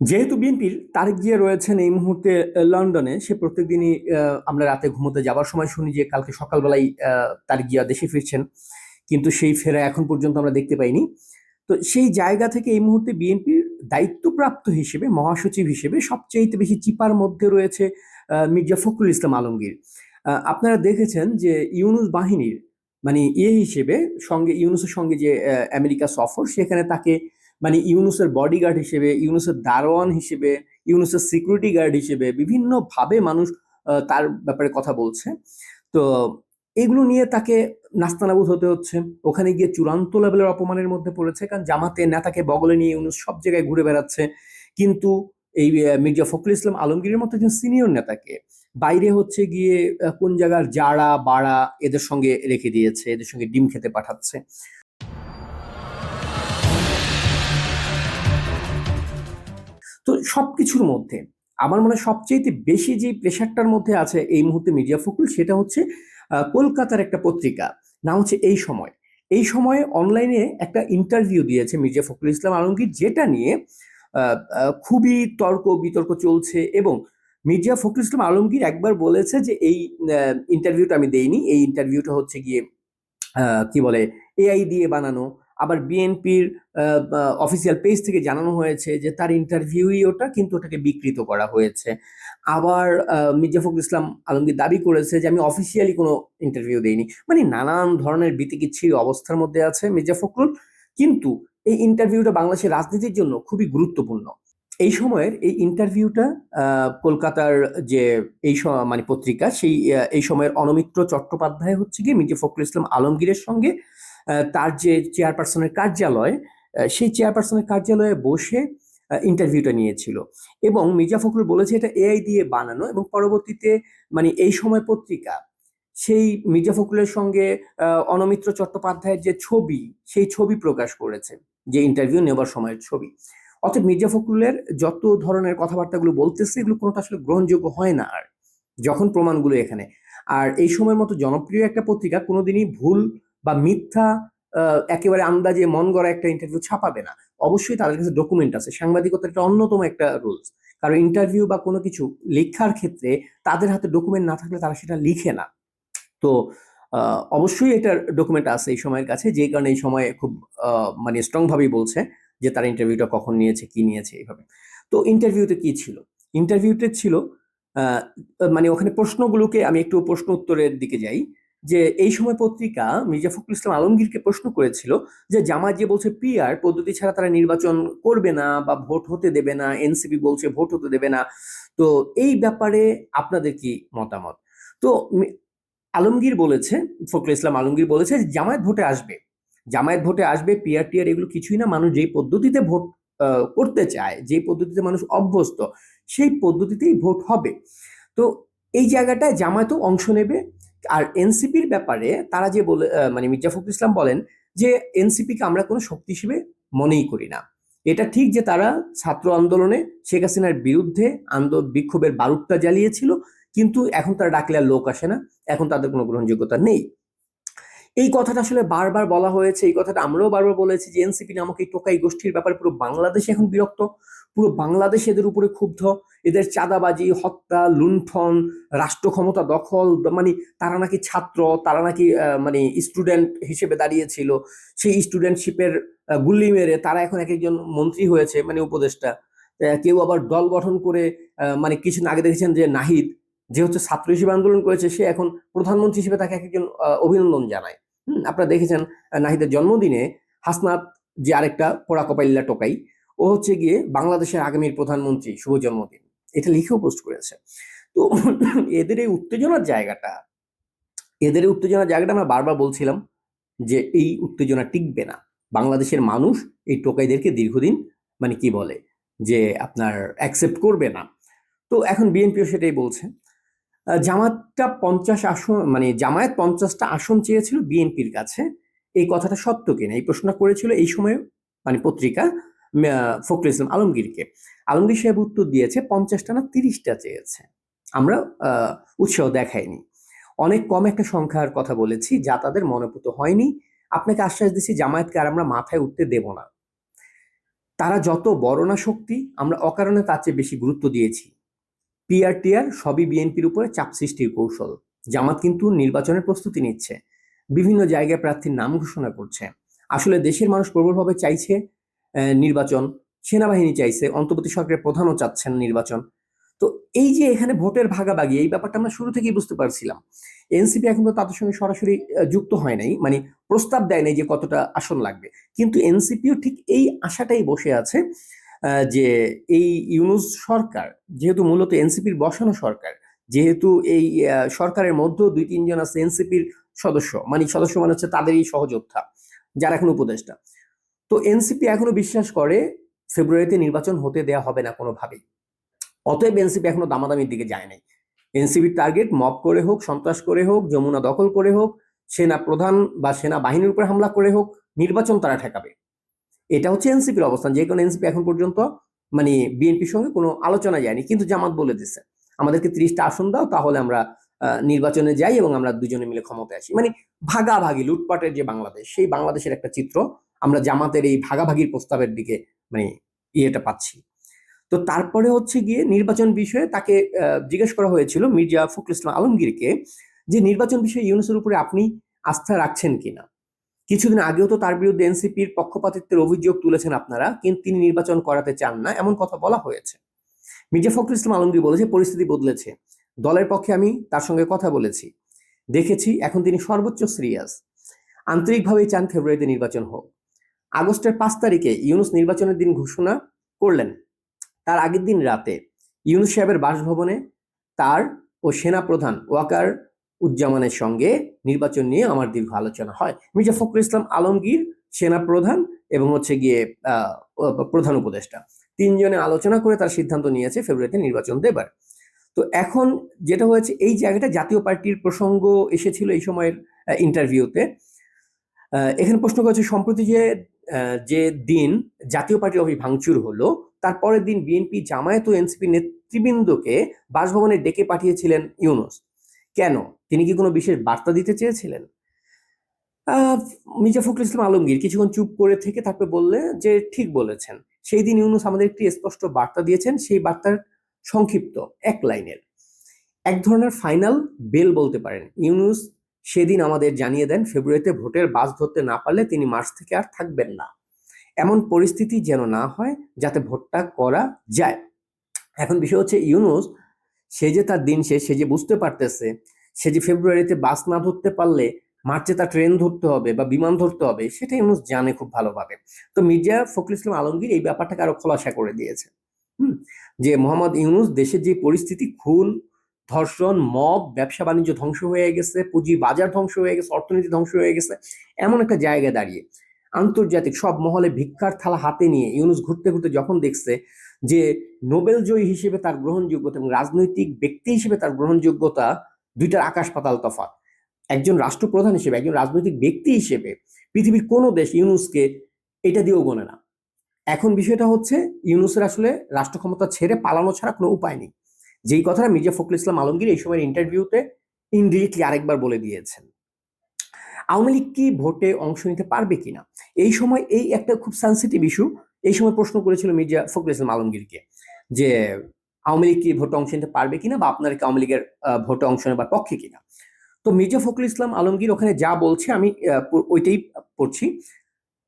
যেহেতু বিএনপির তারেক জিয়া রয়েছেন এই মুহূর্তে লন্ডনে, সে প্রত্যেকদিনই আমরা রাতে ঘুমোতে যাবার সময় শুনি যে কালকে সকালবেলায় তারেক জিয়া দেশে ফিরছেন। কিন্তু সেই ফেরা এখন পর্যন্ত আমরা দেখতে পাইনি। তো সেই জায়গা থেকে এই মুহূর্তে বিএনপির দায়িত্বপ্রাপ্ত হিসেবে, মহাসচিব হিসেবে সবচেয়ে বেশি চিপার মধ্যে রয়েছে মির্জা ফখরুল ইসলাম আলমগীর। আপনারা দেখেছেন যে ইউনুস বাহিনীর মানে ইয়ে হিসেবে, সঙ্গে, ইউনুসের সঙ্গে যে আমেরিকা সফর, সেখানে তাকে মানে ইউনুসের বডিগার্ড হিসেবে, ইউনুসের দারোয়ান হিসেবে, ইউনুসের সিকিউরিটি গার্ড হিসেবে বিভিন্ন ভাবে মানুষ তার ব্যাপারে কথা বলছে। তো এগুলো নিয়ে তাকে নাস্তানাবুদ হতে হচ্ছে। ওখানে গিয়ে চূড়ান্ত লেভেলের অপমানের মধ্যে পড়েছে। কারণ জামাতে নেতাকে বগলে নিয়ে ইউনুস সব জায়গায় ঘুরে বেড়াচ্ছে। কিন্তু এই মির্জা ফখরুল ইসলাম আলমগীরের মতো একজন সিনিয়র নেতাকে বাইরে হচ্ছে গিয়ে কোন জায়গার জাড়া, বাড়া এদের সঙ্গে রেখে দিয়েছে, এদের সঙ্গে ডিম খেতে পাঠাচ্ছে। তো সব কিছুর মধ্যে আমার মনে হয় সবচেয়ে বেশি যে প্রেশারটার মধ্যে আছে এই মুহূর্তে মিডিয়া ফখরুল সেটা হচ্ছে কলকাতার একটা পত্রিকা। নাম হচ্ছে এই সময়। এই সময়ে অনলাইনে একটা ইন্টারভিউ দিয়েছে মির্জা ফখরুল ইসলাম আলমগীর, যেটা নিয়ে খুবই তর্ক বিতর্ক চলছে এবং মির্জা ফখরুল ইসলাম আলমগীর একবার বলেছে যে এই ইন্টারভিউটা আমি দেইনি। এই ইন্টারভিউটা হচ্ছে গিয়ে কি বলে এআই দিয়ে বানানো। আবার বিএনপির অফিসিয়াল পেজ থেকে জানানো হয়েছে যে তার ইন্টারভিউই ওটা, কিন্তু ওটাকে বিকৃত করা হয়েছে। আবার মির্জা ফখরুল ইসলাম আলমগীর দাবি করেছে যে আমি অফিসিয়ালি কোনো ইন্টারভিউ দেইনি। মানে নানান ধরনের বিতিকিচ্ছির অবস্থার মধ্যে আছে মির্জা ফখরুল, কিন্তু এই ইন্টারভিউটা বাংলাদেশের রাজনীতির জন্য খুবই গুরুত্বপূর্ণ। এই সময়ের এই ইন্টারভিউটা কলকাতার যে এই মানে পত্রিকা, সেই এই সময়ের অনমিত্র চট্টোপাধ্যায় হচ্ছে গিয়ে মির্জা ফখরুল ইসলাম আলমগীরের সঙ্গে তার যে চেয়ারপারসনের কার্যালয় সেই চেয়ারপারসনের কার্যালয়ে বসে ইন্টারভিউটা নিয়েছিল। এবং মির্জা ফখরুল বলেছে এটা এআই দিয়ে বানানো এবং পরবর্তীতে মানে এই সময় পত্রিকা, সেই মির্জা ফখরুলের সঙ্গে অনমিত্র চট্টোপাধ্যায়ের যে ছবি, সেই ছবি প্রকাশ করেছে, যে ইন্টারভিউ নেবার সময়ের ছবি। অর্থাৎ মির্জা ফখরুলের যত ধরনের কথাবার্তাগুলো বলতেছে, এগুলো কোনোটা আসলে গ্রহণযোগ্য হয় না আর, যখন প্রমাণগুলো এখানে। আর এই সময়ের মতো জনপ্রিয় একটা পত্রিকা কোনোদিনই ভুল বা মিথ্যা একেবারে আন্দাজে মন গড়া একটা ইন্টারভিউ ছাপাবে না। অবশ্যই তাদের কাছে ডকুমেন্ট আছে। সাংবাদিকতার একটা অন্যতম একটা রুলস কারণ ইন্টারভিউ বা কোনো কিছু লেখার ক্ষেত্রে তাদের হাতে ডকুমেন্ট না থাকলে তারা সেটা লিখে না। তো অবশ্যই এটার ডকুমেন্ট আছে এই সময়ের কাছে। যে কারণে এই সময় খুব মানে স্ট্রং ভাবেই বলছে যে তারা ইন্টারভিউটা কখন নিয়েছে, কি নিয়েছে এইভাবে। তো ইন্টারভিউতে কি ছিল? ইন্টারভিউতে ছিল মানে ওখানে প্রশ্নগুলোকে আমি একটু প্রশ্ন উত্তরের দিকে যাই। যে এই সময় পত্রিকা মির্জা ফখরুল ইসলাম আলমগীরকে প্রশ্ন করেছিল যে জামাত যে বলছে পিআর পদ্ধতি ছাড়া তারা নির্বাচন করবে না বা ভোট হতে দেবে না, এনসিপি বলছে ভোট হতে দেবে না। তো এই ব্যাপারে আপনাদের কি মতামত? তো আলমগীর বলেছে, ফখরুল ইসলাম আলমগীর বলেছে যে জামায়াত ভোটে আসবে। জামায়াত ভোটে আসবে, পিআর টিআর এগুলো কিছুই না, মানুষ যেই পদ্ধতিতে ভোট করতে চায়, যেই পদ্ধতিতে মানুষ অভ্যস্ত, সেই পদ্ধতিতেই ভোট হবে। তো এই জায়গাটায় জামায়াতও অংশ নেবে আর এনসিপির ব্যাপারে তারা যে বলে মানে মির্জা ফখরুল ইসলাম বলেন যে এনসিপিকে আমরা কোনো শক্তি হিসেবে মনেই করি না। এটা ঠিক যে তারা ছাত্র আন্দোলনে শেখ হাসিনার বিরুদ্ধে আন্দোলন বিক্ষোভের বারুদটা জ্বালিয়েছিল, কিন্তু এখন তারা ডাকলে আর লোক আসে না, এখন তাদের কোনো গ্রহণযোগ্যতা নেই। এই কথাটা আসলে বারবার বলা হয়েছে, এই কথাটা আমরাও বারবার বলেছি যে এনসিপি নামক এই টোকাই গোষ্ঠীর ব্যাপারে পুরো বাংলাদেশ এখন বিরক্ত। পুরো বাংলাদেশ এদের উপরে ক্ষুব্ধ। এদের চাঁদাবাজি হত্যা লুণ্ঠন রাষ্ট্র ক্ষমতা দখল মানে তারা নাকি ছাত্র তারা নাকি মানে স্টুডেন্ট হিসেবে দাঁড়িয়েছিল। সেই স্টুডেন্টশিপের গুল্লি মেরে তারা এখন এক একজন মন্ত্রী হয়েছে মানে উপদেষ্টা। কেউ আবার দল গঠন করে মানে কিছুদিন আগে দেখেছেন যে নাহিদ যে হচ্ছে ছাত্র হিসেবে আন্দোলন করেছে সে এখন প্রধানমন্ত্রী হিসেবে তাকে এক একজন অভিনন্দন জানায়। হুম, আপনারা দেখেছেন নাহিদের জন্মদিনে হাসনাত যে আরেকটা পোড়া কপাইল্লা টোকাই ও হচ্ছে গিয়ে বাংলাদেশের আগামীর প্রধানমন্ত্রী শুভ জন্মদিন। এটা লিখেও পোস্ট করেছে। তো এদের এই উত্তেজনার জায়গাটা, এদের এই উত্তেজনার জায়গাটা আমরা বারবার বলছিলাম যে এই উত্তেজনা টিকবে না। বাংলাদেশের মানুষ এই টোকাইদেরকে দীর্ঘদিন মানে কি বলে যে আপনার অ্যাকসেপ্ট করবে না। তো এখন বিএনপিও সেটাই বলছে। জামাতটা পঞ্চাশ আসন মানে জামায়াত পঞ্চাশটা আসন চেয়েছিল বিএনপির কাছে। এই কথাটা সত্য কিনা? এই প্রশ্নটা করেছিল এই সময় মানে পত্রিকা ফখরুল ইসলাম আলমগীরকে। আলমগীর সাহেব উত্তর দিয়েছে, পঞ্চাশটা না তিরিশটা চেয়েছে। আমরা উৎসাহ দেখাইনি। অনেক কম একটা সংখ্যার কথা বলেছি, যা তাদের মনোভূত হয়নি। আপনাকে আশ্বাস দিচ্ছি জামায়াতকে আর আমরা মাথায় উঠতে দেব না। তারা যত বড় না শক্তি, আমরা অকারণে তার চেয়ে বেশি গুরুত্ব দিয়েছি। পিআর টিআর সবই বিএনপির উপরে চাপ সৃষ্টির কৌশল। জামাত কিন্তু নির্বাচনের প্রস্তুতি নিচ্ছে। বিভিন্ন জায়গায় প্রার্থীর নাম ঘোষণা করছে। আসলে দেশের মানুষ প্রবলভাবে চাইছে নির্বাচন। সেনাবাহিনী চাইছে, অন্তর্বর্তী সরকারের প্রধানও চাচ্ছেন নির্বাচন। তো এই যে এখানে ভোটের ভাগাভাগি, এই ব্যাপারটা আমরা শুরু থেকেই বুঝতে পারছিলাম। এনসিপি এখন তো তাদের সঙ্গে সরাসরি যুক্ত হয় নাই মানে প্রস্তাব দেয় নাই যে কতটা আসন লাগবে। কিন্তু এনসিপিও ঠিক এই আশাটাই বসে আছে যে এই ইউনুস সরকার, যেহেতু মূলত এনসিপির বসানো সরকার, যেহেতু এই সরকারের মধ্যেও দুই তিনজন আছে এনসিপির সদস্য মানে সদস্য মানে হচ্ছে তাদেরই সহযোদ্ধা, যারা এখন উপদেষ্টা। তো এনসিপি এখনও বিশ্বাস করে ফেব্রুয়ারিতে নির্বাচন হতে দেয়া হবে না কোনোভাবেই। অতএব এনসিপি এখনও দামাদামির দিকে যায় নাই। এনসিপির টার্গেট মব করে হোক, সন্ত্রাস করে হোক, যমুনা দখল করে হোক, সেনা প্রধান বা সেনা বাহিনীর উপর হামলা করে হোক, নির্বাচন তারা ঠেকাবে। এটা হচ্ছে এনসিপির অবস্থান। যে কোনো এনসিপি এখন পর্যন্ত মানে বিএনপির সঙ্গে কোনো আলোচনা যায়নি। কিন্তু জামাত বলে দিছে, আমাদেরকে ত্রিশটা আসন দাও, তাহলে আমরা নির্বাচনে যাই এবং আমরা দুজনে মিলে ক্ষমতায় আসি। মানে ভাগাভাগি, লুটপাটের যে বাংলাদেশ, সেই বাংলাদেশের একটা চিত্র আমরা জামাতের এই ভাগাভাগির প্রস্তাবের দিকে মানে ইয়েটা পাচ্ছি। তো তারপরে হচ্ছে গিয়ে নির্বাচন বিষয়ে তাকে জিজ্ঞেস করা হয়েছিল মির্জা ফখরুল ইসলাম আলমগীরকে যে নির্বাচন বিষয়ে ইউনুসের উপরে আপনি আস্থা রাখছেন কিনা। কিছুদিন আগেও তো তার বিরুদ্ধে এনসিপির পক্ষপাতিত্বের অভিযোগ তুলেছেন আপনারা, কিন্তু তিনি নির্বাচন করাতে চান না, এমন কথা বলা হয়েছে। মির্জা ফখরুল ইসলাম আলমগীর বলেছে, পরিস্থিতি বদলেছে। দলের পক্ষে আমি তার সঙ্গে কথা বলেছি। দেখেছি, এখন তিনি সর্বোচ্চ সিরিয়াস। আন্তরিকভাবেই চান ফেব্রুয়ারিতে নির্বাচন হোক। আগস্টের পাঁচ তারিখে ইউনুস নির্বাচনের দিন ঘোষণা করলেন। তার আগের দিন রাতে ইউনুস সাহেবের বাসভবনে তার ও সেনা প্রধান ওয়াকার উজ্জামানের সঙ্গে নির্বাচন নিয়ে আমার দীর্ঘ আলোচনা হয়। মির্জা ফখরুল ইসলাম আলমগীর সেনা প্রধান এবং হচ্ছে গিয়ে প্রধান উপদেষ্টা। তিনজনে আলোচনা করে তার সিদ্ধান্ত নিয়েছে ফেব্রুয়ারিতে নির্বাচন দেবার। তো এখন যেটা হয়েছে, এই জায়গাটা জাতীয় পার্টির প্রসঙ্গ এসেছিল এই সময়ের ইন্টারভিউতে এখানে প্রশ্ন করেছে সম্প্রতি যে যে দিন জাতীয় পার্টির অফিস ভাঙচুর হলো তারপরের দিন বিএনপি জামায়াত ও এনসিপি নেতৃবৃন্দকে বাসভবনে ডেকে পাঠিয়েছিলেন ইউনুস। কেন? তিনি কি কোনো বিশেষ বার্তা দিতে চেয়েছিলেন? মির্জা ফখরুল ইসলাম আলমগীর কিছুক্ষণ চুপ করে থেকে তারপরে বললে যে ঠিক বলেছেন। সেই দিন ইউনুস আমাদের একটি স্পষ্ট বার্তা দিয়েছেন, সেই বার্তার সংক্ষিপ্ত এক লাইনের। এক ধরনের ফাইনাল বেল বলতে পারেন। ইউনুস সেদিন আমাদের জানিয়ে দেন, ফেব্রুয়ারিতে ভোটের বাস ধরতে না পারলে তিনি মার্চ থেকে আর থাকবেন না। এমন পরিস্থিতি যেন না হয়, যাতে ভোটটা করা যায়। এখন বিষয় হচ্ছে ইউনুস, সে যে তার দিন শেষ, সে যে বুঝতে পারতেছে, সে যে ফেব্রুয়ারিতে বাস না ধরতে পারলে মার্চে তার ট্রেন ধরতে হবে বা বিমান ধরতে হবে, সেটা ইউনুস জানে খুব ভালোভাবে। তো মির্জা ফখরুল ইসলাম আলমগীর এই ব্যাপারটাকে আরও খোলাসা করে দিয়েছে। হুম? যে মোহাম্মদ ইউনুস দেশের যে পরিস্থিতি, খুন ধর্ষণ, মব, ব্যবসা বাণিজ্য ধ্বংস হয়ে গেছে, পুঁজি বাজার ধ্বংস হয়ে গেছে, অর্থনীতি ধ্বংস হয়ে গেছে, এমন একটা জায়গায় দাঁড়িয়ে। আন্তর্জাতিক সব মহলে ভিক্ষার থালা হাতে নিয়ে ইউনুস ঘুরতে ঘুরতে যখন দেখছে যে নোবেল জয়ী হিসেবে তার গ্রহণযোগ্যতা এবং রাজনৈতিক ব্যক্তি হিসেবে তার গ্রহণযোগ্যতা দুইটার আকাশ পাতাল তফাৎ। একজন রাষ্ট্রপ্রধান হিসেবে, একজন রাজনৈতিক ব্যক্তি হিসেবে পৃথিবীর কোনো দেশ ইউনুসকে এটা দিয়েও গোনে না। এখন বিষয়টা হচ্ছে, ইউনুসের আসলে রাষ্ট্র ক্ষমতা ছেড়ে পালানো ছাড়া কোনো উপায় নেই। যেই কথাটা মির্জা ফখরুল ইসলাম আলমগীর এই সময়ের ইন্টারভিউতে ইনডিরেক্টলি আরেকবার বলে দিয়েছেন। আওয়ামী লীগ কি ভোটে অংশ নিতে পারবে কিনা? এই সময় এই একটা খুব সেন্সিটিভ ইস্যু এই সময় প্রশ্ন করেছিল মির্জা ফখরুল ইসলাম আলমগীরকে যে আওয়ামী লীগ কি ভোটে অংশ নিতে পারবে কিনা বা আপনারা কি আওয়ামী লীগের ভোটে অংশ নেবার পক্ষে কিনা? তো মির্জা ফখরুল ইসলাম আলমগীর ওখানে যা বলছে আমি ওইটাই পড়ছি।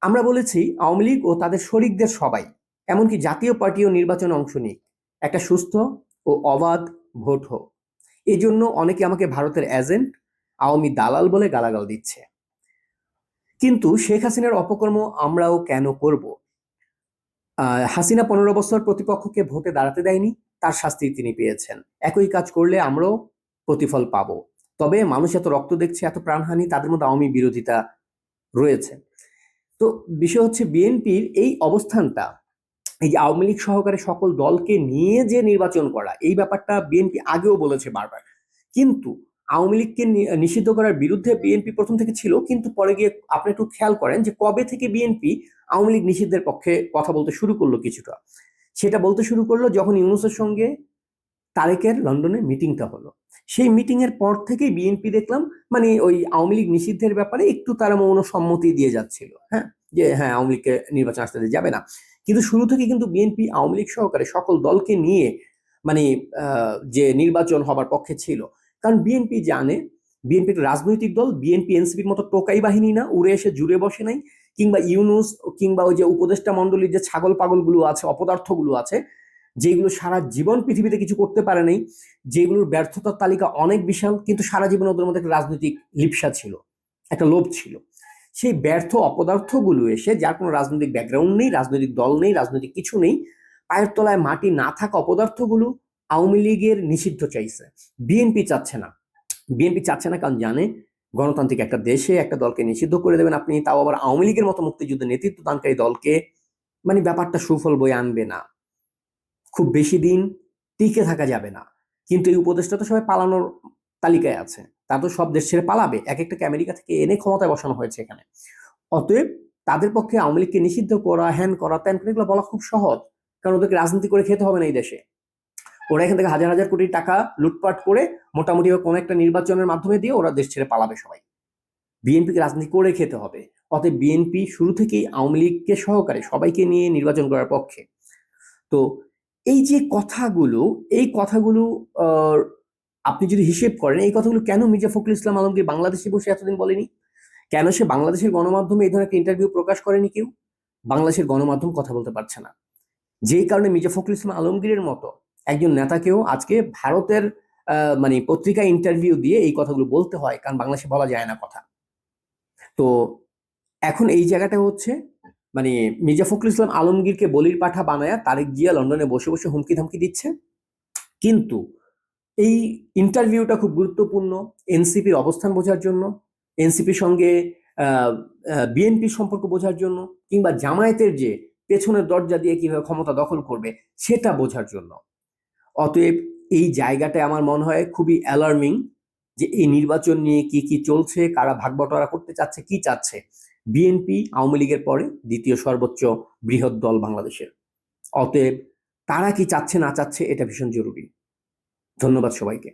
আমরা বলেছি আওয়ামী লীগ ও তাদের শরিকদের সবাই, এমনকি জাতীয় পার্টিও নির্বাচনে অংশ নিক। একটা সুস্থ ও অবাধ ভোট হোক। এই জন্য অনেকে আমাকে ভারতের এজেন্ট আওয়ামী দালাল বলে গালাগাল দিচ্ছে। কিন্তু শেখ হাসিনার অপকর্ম আমরাও কেন করব? হাসিনা পনেরো বছর প্রতিপক্ষকে ভোটে দাঁড়াতে দেয়নি, তার শাস্তি তিনি পেয়েছেন। একই কাজ করলে আমরাও প্রতিফল পাব। তবে মানুষ এত রক্ত দেখছে, এত প্রাণহানি, তাদের মধ্যে আওয়ামী বিরোধিতা রয়েছে। তো বিষয় হচ্ছে, বিএনপির এই অবস্থানটা এই যে আওয়ামী লীগ সহকারে সকল দলকে নিয়ে যে নির্বাচন করা, এই ব্যাপারটা বিএনপি আগেও বলেছে বারবার। কিন্তু আওয়ামী লীগকে নিষিদ্ধ করার বিরুদ্ধে বিএনপি প্রথম থেকে ছিল, কিন্তু পরে গিয়ে আপনি একটু খেয়াল করেন যে কবে থেকে বিএনপি আওয়ামী লীগ নিষিদ্ধের পক্ষে কথা বলতে শুরু করল কিছুটা। সেটা বলতে শুরু করল যখন ইউনুসের সঙ্গে তারেকের লন্ডনে মিটিংটা হলো। সেই মিটিং এর পর থেকেই বিএনপি দেখলাম মানে ওই আওয়ামী লীগ নিষিদ্ধের ব্যাপারে একটু তারা মৌন সম্মতি দিয়ে যাচ্ছিল। হ্যাঁ? যে হ্যাঁ আওয়ামী লীগকে নির্বাচন আসতে যাবে না। কিন্তু শুরু থেকে কিন্তু বিএনপি, আওয়ামী লীগ সহকারে সকল দলকে নিয়ে মানে যে নির্বাচন হবার পক্ষে ছিল। কারণ বিএনপি জানে, বিএনপি একটা রাজনৈতিক দল, বিএনপি, এনসিপির মতো টোকাই বাহিনী না, উড়ে এসে জুড়ে বসে নাই, কিংবা ইউনুস, কিংবা ওই যে উপদেষ্টা মণ্ডলীর যে ছাগল পাগলগুলো আছে, অপদার্থগুলো আছে, যেগুলো সারা জীবন পৃথিবীতে কিছু করতে পারে নাই, যেগুলোর ব্যর্থতার তালিকা অনেক বিশাল, কিন্তু সারা জীবন ওদের মধ্যে একটা রাজনৈতিক লিপসা ছিল, একটা লোভ ছিল। সেই ব্যর্থ অপদার্থগুলো এসে, যার কোনো রাজনৈতিক ব্যাকগ্রাউন্ড নেই, রাজনৈতিক দল নেই, রাজনৈতিক কিছু নেই, পায়ের তলায় মাটি না থাকা অপদার্থগুলো আওয়ামী লীগের নিষিদ্ধ চাইছে। বিএনপি চাচ্ছে না। বিএনপি চাচ্ছে না কারণ জানে, গণতান্ত্রিক একটা দেশে একটা দলকে নিষিদ্ধ করে দেবেন আপনি, তাও আবার আওয়ামী লীগের মতো মুক্তিযুদ্ধে নেতৃত্ব দানকারী দলকে মানে ব্যাপারটা সুফল বয়ে আনবে না। খুব বেশি দিন টিকে থাকা যাবে না। কিন্তু এই উপদেশটা তো সবাই পালানোর তালিকায় আছে। তা তো সব দেশ ছেড়ে পালাবে। এক একটা আমেরিকা থেকে এনে ক্ষমতায় বসানো হয়েছে এখানে। অতএব তাদের পক্ষে আওয়ামী লীগকে নিষিদ্ধ করা, হ্যান করা, ত্যান করা এগুলো বলা খুব সহজ। কারণ ওদেরকে রাজনীতি করে খেতে হবে না এই দেশে। ওরা এখান থেকে হাজার হাজার কোটি টাকা লুটপাট করে মোটামুটি কোনো একটা নির্বাচনের মাধ্যমে দিয়ে ওরা দেশ ছেড়ে পালাবে সবাই। বিএনপিকে রাজনীতি করে খেতে হবে। অতএব বিএনপি শুরু থেকেই আওয়ামী লীগকে সহকারে সবাইকে নিয়ে নির্বাচন করার পক্ষে। তো এই যে কথাগুলো, এই কথাগুলো আপনি যদি হিসেব করেন, এই কথাগুলো কেন মির্জা ফখরুল ইসলাম আলমগীর বাংলাদেশে বসে এতদিন বলেনি? কেন সে বাংলাদেশের গণমাধ্যমে এই ধরনের একটা ইন্টারভিউ প্রকাশ করেনি কেউ? বাংলাদেশের গণমাধ্যম কথা বলতে পারছে না। যেই কারণে মির্জা ফখরুল ইসলাম আলমগীরের মতো একজন নেতাকেও আজকে ভারতের মানে পত্রিকা ইন্টারভিউ দিয়ে এই কথাগুলো বলতে হয়, কারণ বাংলাদেশে বলা যায় না কথা। তো এখন এই জায়গাটা হচ্ছে মানে মির্জা ফখরুল ইসলাম আলমগীরকে বলির পাঠা বানায়া তারেক জিয়া লন্ডনে বসে বসে হুমকি ধামকি দিচ্ছে। কিন্তু এই ইন্টারভিউটা খুব গুরুত্বপূর্ণ এনসিপির অবস্থান বোঝার জন্য এনসিপির সঙ্গে বিএনপির সম্পর্ক বোঝার জন্য কিংবা জামায়াতের যে পেছনের দরজা দিয়ে কীভাবে ক্ষমতা দখল করবে সেটা বোঝার জন্য। অতএব এই জায়গাটায় আমার মনে হয় খুবই অ্যালার্মিং যে এই নির্বাচন নিয়ে কি কি চলছে, কারা ভাগবটোয়ারা করতে চাচ্ছে, কি চাচ্ছে বিএনপি আওয়ামী লীগের পরে দ্বিতীয় সর্বোচ্চ বৃহৎ দল বাংলাদেশের। অতএব তারা কি চাচ্ছে না চাচ্ছে এটা ভীষণ জরুরি। ধন্যবাদ সবাইকে।